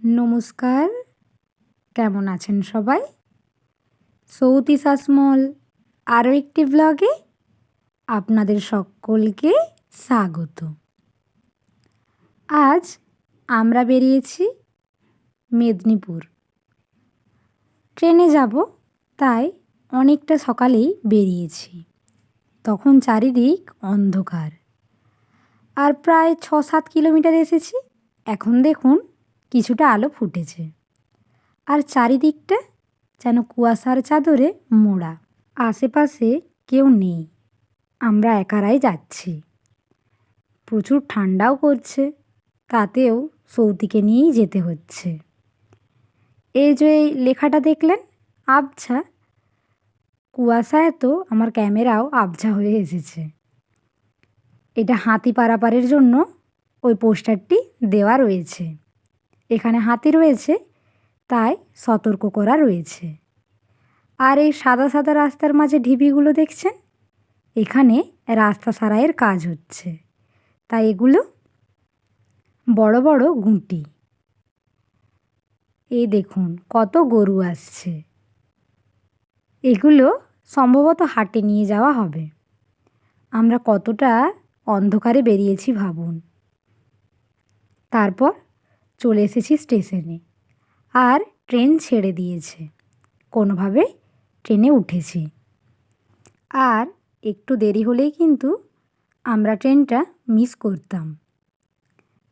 নমস্কার। কেমন আছেন সবাই? সৌতি শাসমল আরও একটি ব্লগে আপনাদের সকলকে স্বাগত। আজ আমরা বেরিয়েছি মেদিনীপুর। ট্রেনে যাব, তাই অনেকটা সকালেই বেরিয়েছি। তখন চারিদিক অন্ধকার। আর প্রায় ছ সাত কিলোমিটার এসেছি। এখন দেখুন কিছুটা আলো ফুটেছে। আর চারিদিকটা যেন কুয়াশার চাদরে মোড়া। আশেপাশে কেউ নেই। আমরা একারাই যাচ্ছি। প্রচুর ঠান্ডাও করছে তাতেও সৌতিকে নিয়েই যেতে হচ্ছে। এই যে এই লেখাটা দেখলেন, আবছা। কুয়াশায় তো আমার ক্যামেরাও আবছা হয়ে এসেছে। এটা হাতি পারাপারের জন্য ওই পোস্টারটি দেওয়া রয়েছে। এখানে হাতি রয়েছে, তাই সতর্ক করা রয়েছে। আর এই সাদা সাদা রাস্তার মাঝে ঢিবিগুলো দেখছেন? এখানে রাস্তা সারাইয়ের কাজ হচ্ছে। তাই এগুলো বড় বড় গুঁটি। এই দেখুন, কত গরু আসছে। এগুলো সম্ভবত হাটে নিয়ে যাওয়া হবে। আমরা কতটা অন্ধকারে বেরিয়েছি ভাবুন। তারপর চলে এসেছি স্টেশনে। আর ট্রেন ছেড়ে দিয়েছে। কোনোভাবে ট্রেনে উঠেছি। আর একটু দেরি হলেই কিন্তু আমরা ট্রেনটা মিস করতাম।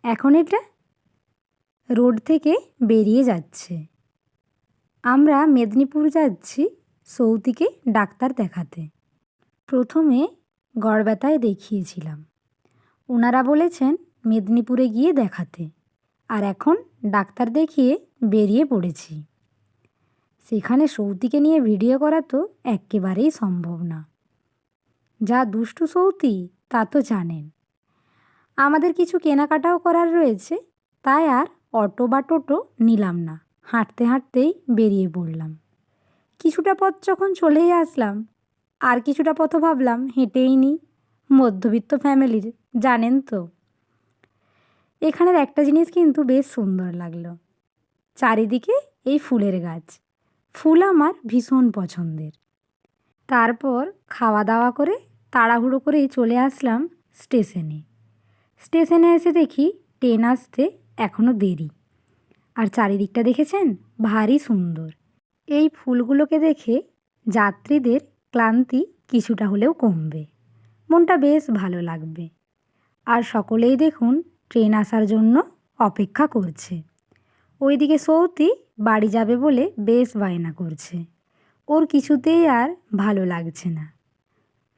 এখন এটা রোড থেকে বেরিয়ে যাচ্ছে। আমরা মেদিনীপুর যাচ্ছি সৌতিকে ডাক্তার দেখাতে। প্রথমে গড়ব্যথায় দেখিয়েছিলাম। ওনারা বলেছেন, মেদিনীপুরে গিয়ে দেখাতে। আর এখন ডাক্তার দেখিয়ে বেরিয়ে পড়েছি। সেখানে সৌতিকে নিয়ে ভিডিও করা তো একেবারেই সম্ভব না। যা দুষ্টু সৌতি, তা তো জানেন। আমাদের কিছু কেনাকাটাও করার রয়েছে, তাই আর অটো বা টোটো নিলাম না। হাঁটতে হাঁটতেই বেরিয়ে পড়লাম। কিছুটা পথ যখন চলেই আসলাম, আর কিছুটা পথও ভাবলাম হেঁটেই নিই মধ্যবিত্ত ফ্যামিলির, জানেন তো? এখানের একটা জিনিস কিন্তু বেশ সুন্দর লাগল। চারিদিকে এই ফুলের গাছ। ফুল আমার ভীষণ পছন্দের। তারপর খাওয়া দাওয়া করে তাড়াহুড়ো করেই চলে আসলাম স্টেশনে। স্টেশনে এসে দেখি ট্রেন আসতে এখনও দেরি। আর চারিদিকটা দেখেছেন? ভারী সুন্দর। এই ফুলগুলোকে দেখে যাত্রীদের ক্লান্তি কিছুটা হলেও কমবে। মনটা বেশ ভালো লাগবে। আর সকলেই দেখুন ট্রেন আসার জন্য অপেক্ষা করছে। ওইদিকে সৌতি বাড়ি যাবে বলে বেশ বায়না করছে। ওর কিছুতেই আর ভালো লাগছে না।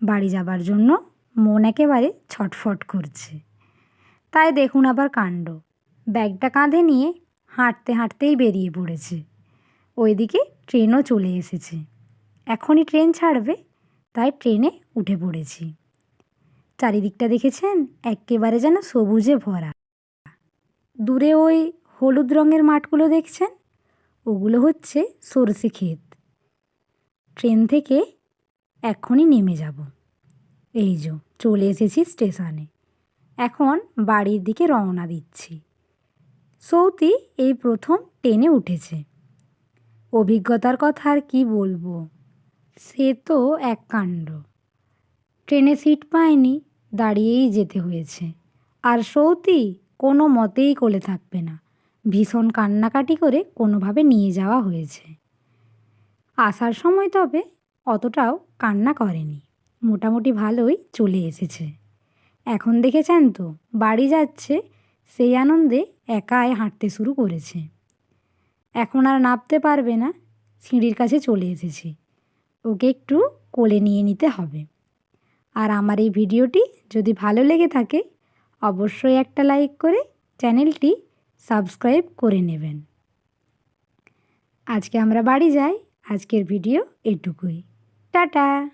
বাড়ি যাবার জন্য মন একেবারে ছটফট করছে। তাই দেখুন আবার কাণ্ড। ব্যাগটা কাঁধে নিয়ে হাঁটতে হাঁটতেই বেরিয়ে পড়েছে। ওইদিকে ট্রেনও চলে এসেছে। এখনই ট্রেন ছাড়বে, তাই ট্রেনে উঠে পড়েছি। চারিদিকটা দেখেছেন? একেবারে যেন সবুজে ভরা। দূরে ওই হলুদ রঙের মাঠগুলো দেখছেন? ওগুলো হচ্ছে সরষে ক্ষেত। ট্রেন থেকে এখনই নেমে যাব। এই যো, চলে এসেছি স্টেশনে। এখন বাড়ির দিকে রওনা দিচ্ছি। সৌতি এই প্রথম ট্রেনে উঠেছে। অভিজ্ঞতার কথা আর কি বলব? সে তো এক কাণ্ড। ট্রেনে সিট পায়নি, দাঁড়িয়েই যেতে হয়েছে। আর সৌতি কোনো মতেই কোলে থাকবে না। ভীষণ কান্নাকাটি করে কোনোভাবে নিয়ে যাওয়া হয়েছে। আসার সময় তবে অতটাও কান্না করেনি। মোটামুটি ভালোই চলে এসেছে। এখন দেখেছেন তো, বাড়ি যাচ্ছে, সেই আনন্দে একাই হাঁটতে শুরু করেছে। এখন আর নামতে পারবে না, সিঁড়ির কাছে চলে এসেছে। ওকে একটু কোলে নিয়ে নিতে হবে। আর আমার এই ভিডিওটি যদি ভালো লেগে থাকে, অবশ্যই একটা লাইক করে চ্যানেলটি সাবস্ক্রাইব করে নেবেন। আজকে আমরা বাড়ি যাই। আজকের ভিডিও এটুকুই। টাটা!